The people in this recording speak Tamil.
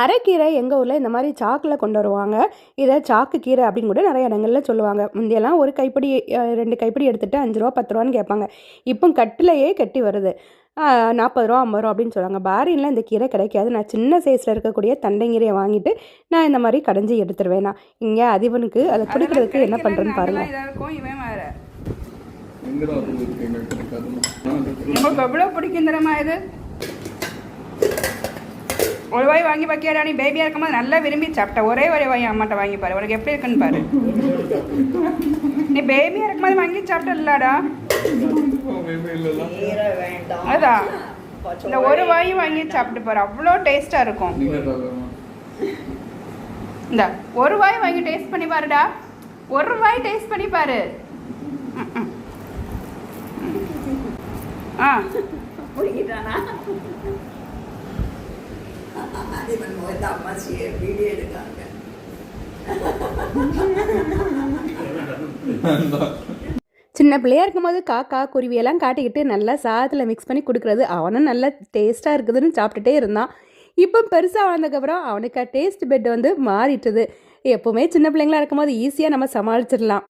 அரைக்கீரை எங்கள் ஊரில் இந்த மாதிரி சாக்கில் கொண்டு வருவாங்க. இதை சாக்கு கீரை அப்படின்னு கூட நிறைய இடங்களில் சொல்லுவாங்க. முந்தியெல்லாம் ஒரு கைப்பிடி ரெண்டு கைப்பிடி எடுத்துகிட்டு அஞ்சு ரூபா பத்து ரூபான்னு கேட்பாங்க. இப்போ கட்டிலையே கட்டி வருது. நாற்பது ரூபா ஐம்பது ரூபா அப்படின்னு சொல்லுவாங்க. பாரின்லாம் இந்த கீரை கிடைக்காது. நான் சின்ன சைஸில் இருக்கக்கூடிய தண்டைங்கீரையை வாங்கிட்டு நான் இந்த மாதிரி கடைஞ்சி எடுத்துருவேன் நான். இங்கே அதிபனுக்கு அதை கொடுக்குறதுக்கு என்ன பண்ணுறேன்னு பாருங்கள் உங்களுக்கு எவ்வளோ பிடிக்கும் தெரியுமா இது? ஒரு வாய் வாங்கி வைக்கியாடா நீ பேபியாக இருக்கும்போது நல்லா விரும்பி சாப்பிட்ட ஒரே ஒரே வாய் அம்மாட்ட வாங்கி பாரு. உனக்கு எப்படி இருக்குன்னு பாரு. நீ பேபியாக இருக்கும்போது வாங்கி சாப்பிட்டலாடா வேவே இல்லைல்ல அதான் இந்த ஒரு வாயும் வாங்கி சாப்பிட்டு பாரு. அவ்வளோ டேஸ்ட்டாக இருக்கும். இந்த ஒரு வாய் வாங்கி டேஸ்ட் பண்ணி பாருடா. ஒரு வாய் டேஸ்ட் பண்ணி பாரு. ஆ. பிடிக்கிட்டானா அதிபன் முகத்தை அம்மா வீடியோ எடுக்காங்க. சின்ன பிள்ளையா இருக்கும்போது காக்கா குருவியெல்லாம் காட்டிக்கிட்டு நல்லா சாதத்தில் மிக்ஸ் பண்ணி கொடுக்குறது. அவனும் நல்லா டேஸ்ட்டாக இருக்குதுன்னு சாப்பிட்டுட்டே இருந்தான். இப்போ பெருசாக வளர்ந்ததுக்கப்புறம் அவனுக்கு டேஸ்ட் பெட் வந்து மாறிட்டுது. எப்போவுமே சின்ன பிள்ளைங்களா இருக்கும்போது ஈஸியாக நம்ம சமாளிச்சிடலாம்.